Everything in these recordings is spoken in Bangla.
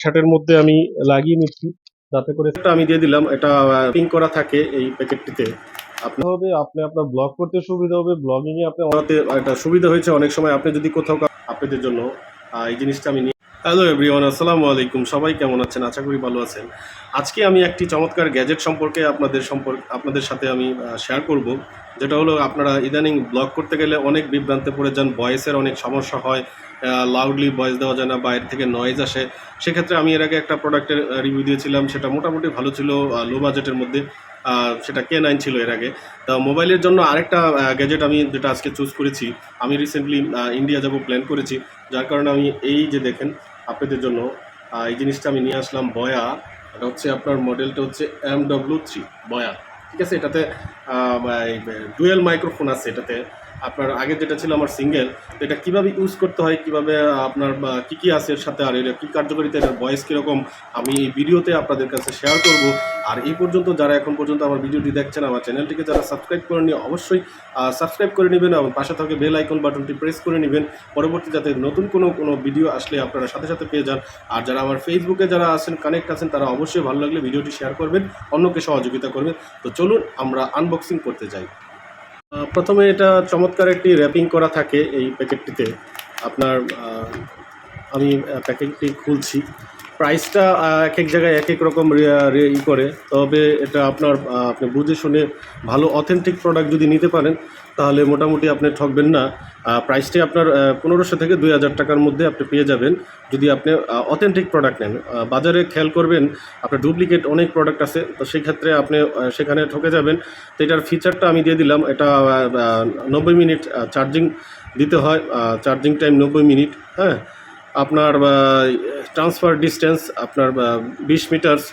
শার্টের মধ্যে আমি লাগিয়ে নিচ্ছি, যাতে করে এটা আমি দিয়ে দিলাম। এটা পিং করা থাকে এই প্যাকেটটিতে। আপনার হবে, আপনি আপনার ব্লগ করতে সুবিধা হবে ব্লগিং এ আপনি এটা সুবিধা হয়েছে। অনেক সময় আপনি যদি কোথাও আপনাদের জন্য এই জিনিসটা আমি নিয়ে হ্যালো এভরিওয়ান আসসালামু আলাইকুম। সবাই কেমন আছেন? আশা করি ভালো আছেন। আজকে আমি একটি চমৎকার গ্যাজেট সম্পর্কে আপনাদের সম্পর্কে আপনাদের সাথে আমি শেয়ার করব। যেটা হলো আপনারা ইদানিং ব্লগ করতে গেলে অনেক বিভ্রান্তে পড়ে যান ভয়েসের অনেক সমস্যা হয় লাউডলি ভয়েস দেওয়া যায় না বাইরে থেকে নয়েজ আসে। সেক্ষেত্রে আমি এর আগে একটা প্রোডাক্টের রিভিউ দিয়েছিলাম, সেটা মোটামুটি ভালো ছিল লো বাজেটের মধ্যে সেটা কে নাইন ছিল এর আগে। তা মোবাইলের জন্য আরেকটা গ্যাজেট আমি যেটা আজকে চুজ করেছি, আমি রিসেন্টলি ইন্ডিয়া যাব প্ল্যান করেছি, যার কারণে আমি এই যে দেখেন, আপনাদের জন্য এই জিনিসটা আমি নিয়ে আসলাম বয়া এটা হচ্ছে আপনার মডেলটা হচ্ছে এম ডব্লিউ থ্রি বয়া ঠিক আছে? এটাতে ডুয়েল মাইক্রোফোন আছে এটাতে। আপনার আগে যেটা ছিল আমার সিঙ্গেল এটা কীভাবে ইউজ করতে হয়, কীভাবে আপনার কী কী আছে এর সাথে, আর এটা কী কার্যকারিতা, এটার ভয়েস কীরকম, আমি এই ভিডিওতে আপনাদের কাছে শেয়ার করব। আর এই পর্যন্ত যারা এখন পর্যন্ত আমার ভিডিওটি দেখছেন, আমার চ্যানেলটিকে যারা সাবস্ক্রাইব করেনি অবশ্যই সাবস্ক্রাইব করে নেবেন এবং পাশে থাকে বেল আইকন বাটনটি প্রেস করে নেবেন। পরবর্তী যাতে নতুন কোনো কোনো ভিডিও আসলে আপনারা সাথে সাথে পেয়ে যান। আর যারা আমার ফেসবুকে যারা আছেন কানেক্ট আছেন, তারা অবশ্যই ভালো লাগলে ভিডিওটি শেয়ার করবেন, অন্যকে সহযোগিতা করবেন। তো চলুন আমরা আনবক্সিং করতে যাই। প্রথমে এটা চমৎকার একটি র্যাপিং করা থাকে এই প্যাকেটটিতে আপনার আমি প্যাকেটটি খুলছি। প্রাইসটা এক এক জায়গায় এক এক রকম ই করে। তবে এটা আপনার আপনি বুঝে শুনে ভালো অথেন্টিক প্রোডাক্ট যদি নিতে পারেন, তাহলে মোটামুটি আপনি ঠকবেন না। প্রাইসটি আপনার পনেরোশো থেকে দুই হাজার টাকার মধ্যে আপনি পেয়ে যাবেন, যদি আপনি অথেন্টিক প্রোডাক্ট নেন। বাজারে খেয়াল করবেন, আপনার ডুপ্লিকেট অনেক প্রোডাক্ট আছে, তো সেই ক্ষেত্রে আপনি সেখানে ঠকে যাবেন। তো এটার ফিচারটা আমি দিয়ে দিলাম, এটা নব্বই মিনিট চার্জিং দিতে হয় চার্জিং টাইম নব্বই মিনিট হ্যাঁ? আপনার ট্রান্সফার ডিস্টেন্স আপনার বিশ মিটার্স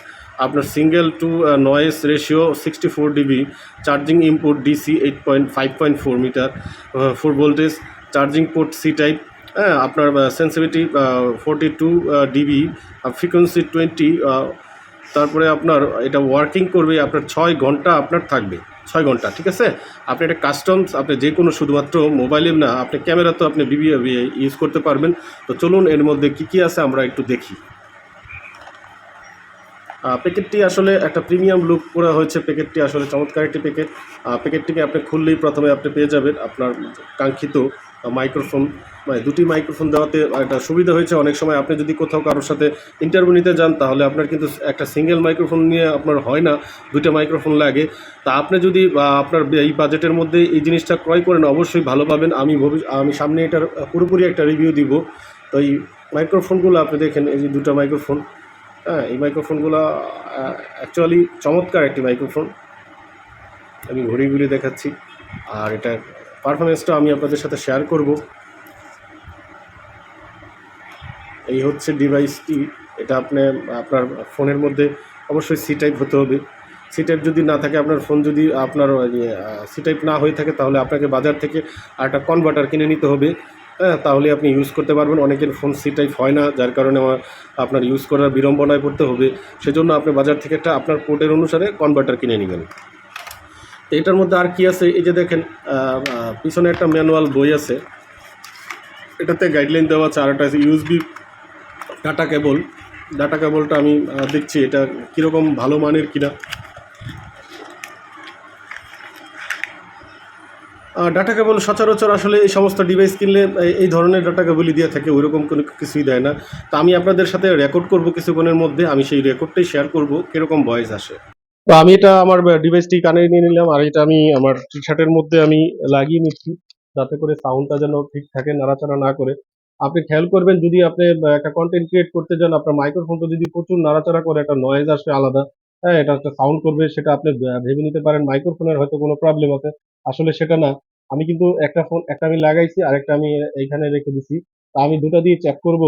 আপনার signal to noise ratio sixty four DB charging input DC eight point five point four meter four voltage charging port C type হ্যাঁ আপনার sensitivity forty two DB frequency twenty তারপরে আপনার এটা ওয়ার্কিং করবে, আপনার ছয় ঘণ্টা আপনার থাকবে। ছয় ঘণ্টা, ঠিক আছে? আপনি একটা কাস্টমস আপনি যে কোনো শুধুমাত্র মোবাইলে না, আপনি ক্যামেরা তো আপনি বিবি ইউজ করতে পারবেন। তো চলুন এর মধ্যে কী কী আছে আমরা একটু দেখি। প্যাকেটটি আসলে একটা প্রিমিয়াম লুক করা হয়েছে। প্যাকেটটি আসলে চমৎকার একটি প্যাকেট প্যাকেটটিকে আপনি খুললেই প্রথমে আপনি পেয়ে যাবেন আপনার কাঙ্ক্ষিত মাইক্রোফোন মানে দুটি মাইক্রোফোন দেওয়াতে একটা সুবিধা হয়েছে। অনেক সময় আপনি যদি কোথাও কারোর সাথে ইন্টারভিউ নিতে যান, তাহলে আপনার কিন্তু একটা সিঙ্গেল মাইক্রোফোন নিয়ে আপনার হয় না, দুইটা মাইক্রোফোন লাগে। তা আপনি যদি আপনার এই বাজেটের মধ্যে এই জিনিসটা ক্রয় করেন, অবশ্যই ভালো পাবেন। আমি ভবি, আমি সামনে এটার পুরোপুরি একটা রিভিউ দিব। তো এই মাইক্রোফোনগুলো আপনি দেখেন, এই যে দুটো মাইক্রোফোন হ্যাঁ এই মাইক্রোফোনগুলো অ্যাকচুয়ালি চমৎকার একটি মাইক্রোফোন আমি ঘুরে ঘুরে দেখাচ্ছি। আর এটা পারফরমেন্সটা আমি আপনাদের সাথে শেয়ার করব। এই হচ্ছে ডিভাইসটি এটা আপনি, আপনার ফোনের মধ্যে অবশ্যই সি টাইপ হতে হবে। সি টাইপ যদি না থাকে, আপনার ফোন যদি আপনার সি টাইপ না হয়ে থাকে, তাহলে আপনাকে বাজার থেকে একটা কনভার্টার কিনে নিতে হবে। হ্যাঁ তাহলে আপনি ইউজ করতে পারবেন। অনেকের ফোন সি টাইপ হয় না, যার কারণে আপনার ইউজ করার বিড়ম্বনায় পড়তে হবে। সেজন্য আপনি বাজার থেকে একটা আপনার পোর্টের অনুসারে কনভার্টার কিনে নেবেন। এটার মধ্যে আর কি আছে? এই যে দেখেন পিছনে একটা ম্যানুয়াল বই আছে। এটাতে গাইডলাইন দেওয়া আছে, আর একটা আছে ইউএসবি ডাটা কেবল ডাটা কেবলটা আমি দেখছি, এটা কীরকম ভালো মানের কিনা। ডাটা কেবল সচরাচর আসলে এই সমস্ত ডিভাইস কিনলে, এই- এই ধরনের ডাটা কেবলই দিয়ে থাকে, ওইরকম কোনো কিছুই দেয় না। তো আমি আপনাদের সাথে রেকর্ড করব কিছুক্ষণের মধ্যে, আমি সেই রেকর্ডটাই শেয়ার করব, কীরকম ভয়েস আসে। তো আমি এটা আমার ডিভাইসটি কানে নিয়ে নিলাম আর এটা আমি আমার টি শার্টের মধ্যে আমি লাগিয়ে নিচ্ছি যাতে করে সাউন্ডটা যেন ঠিক থাকে, নাড়াচাড়া না করে। আপনি খেয়াল করবেন যদি আপনি একটা কন্টেন্ট ক্রিয়েট করতে যান, আপনার মাইক্রোফোনটা যদি প্রচুর নাড়াচাড়া করে, একটা নয়েজ আসে আলাদা হ্যাঁ এটা একটা সাউন্ড করবে, সেটা আপনি ভেবে নিতে পারেন মাইক্রোফোনের হয়তো কোনো প্রবলেম আছে। আসলে সেটা না, আমি কিন্তু একটা ফোন একটা আমি লাগাইছি আর একটা আমি এইখানে রেখে দিছি। তা আমি দুটো দিয়ে চেক করব।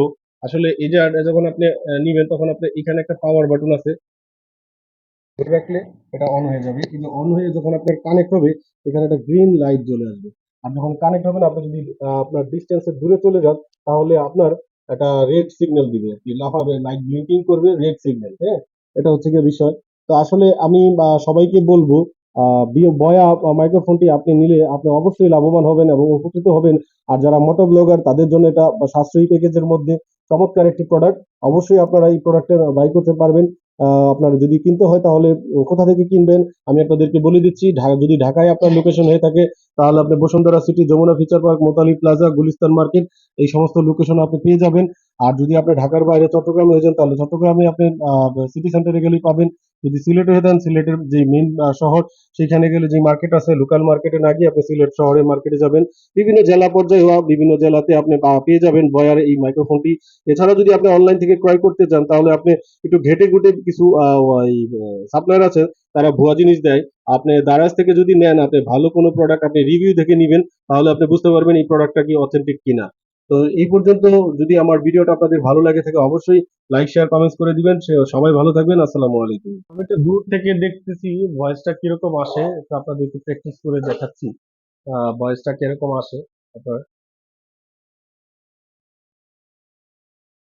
আসলে এই যে যখন আপনি নিবেন, তখন আপনি এখানে একটা পাওয়ার বাটন আছে ধরে রাখলে এটা অন হয়ে যাবে। কিন্তু অন হয়ে যখন আপনার কানেক্ট হবে, এখানে একটা গ্রিন লাইট জ্বলে আসবে। আর যখন কানেক্ট হবে না, আপনি যদি আপনার ডিস্টেন্সে দূরে চলে যান, তাহলে আপনার একটা রেড সিগন্যাল দিবে। আর কি লাফাবে লাইট ব্লিঙ্কিং করবে রেড সিগন্যাল হ্যাঁ? এটা হচ্ছে গিয়ে বিষয়। তো আসলে আমি সবাইকে বলব বয়া মাইক্রোফোনটি আপনি নিলে আপনি অবশ্যই লাভবান হবেন এবং উপকৃত হবেন। আর যারা মোটো ব্লগার তাদের জন্য এটা সাশ্রয়ী প্যাকেজের মধ্যে চমৎকার একটি প্রোডাক্ট অবশ্যই আপনারা এই প্রোডাক্টের বাই করতে পারবেন। আপনার যদি কিনতে হয় তাহলে কোথা থেকে কিনবেন? আমি আপনাদেরকে বলে দিচ্ছি যদি ঢাকায় আপনার লোকেশন হয়ে থাকে, তাহলে আপনি Bashundhara city Jamuna future park Motali plaza Gulistan market এই সমস্ত লোকেশন আপনি পেয়ে যাবেন। আর যদি আপনি ঢাকার বাইরে চট্টগ্রামে হয়ে যান, তাহলে চট্টগ্রামে আপনি সিটি সেন্টারে গেলেই পাবেন। যদি সিলেটে হয়ে যান, সিলেটের যে মেন শহর সেখানে গেলে যে মার্কেট আছে লোকাল মার্কেটে না গিয়ে আপনি সিলেট শহরে মার্কেটে যাবেন। বিভিন্ন জেলা পর্যায়ে হওয়া বিভিন্ন জেলাতে আপনি পেয়ে যাবেন বয়ার এই মাইক্রোফোনটি এছাড়া যদি আপনি অনলাইন থেকে ক্রয় করতে চান, তাহলে আপনি একটু ঘেটে ঘুটে কিছু সাপ্লায়ার আছে, তারা ভুয়া জিনিস দেয়। আপনি দারাজ থেকে যদি নেন, আপনি ভালো কোনো প্রোডাক্ট আপনি রিভিউ দেখে নেবেন, তাহলে আপনি বুঝতে পারবেন এই প্রোডাক্টটা কি অথেন্টিক কিনা। তো এই পর্যন্ত যদি আমার ভিডিওটা আপনাদের ভালো লাগে থাকে, অবশ্যই লাইক শেয়ার কমেন্টস করে দিবেন। সবাই ভালো থাকবেন, আসসালামু আলাইকুম। আমি একটু দূর থেকে দেখতেছি ভয়েসটা কীরকম আসে? তো আপনাদের প্র্যাকটিস করে দেখাচ্ছি। ভয়েসটা কীরকম আসে আপনার?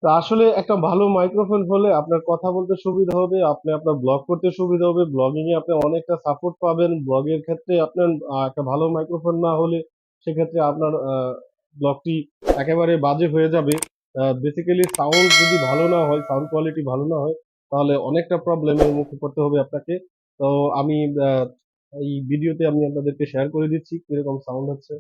তো আসলে একটা ভালো মাইক্রোফোন হলে আপনার কথা বলতে সুবিধা হবে, আপনি আপনার ব্লগ করতে সুবিধা হবে ব্লগিং এ আপনি অনেকটা সাপোর্ট পাবেন। ব্লগের ক্ষেত্রে আপনার একটা ভালো মাইক্রোফোন না হলে সেক্ষেত্রে আপনার ব্লগটি একেবারে বাজে হয়ে যাবে। বেসিক্যালি সাউন্ড যদি ভালো না হয় সাউন্ড কোয়ালিটি ভালো না হয়, তাহলে অনেকটা প্রবলেমের মুখে পড়তে হবে আপনাকে। তো আমি এই ভিডিওতে আমি আপনাদেরকে শেয়ার করে দিচ্ছি কীরকম সাউন্ড হচ্ছে।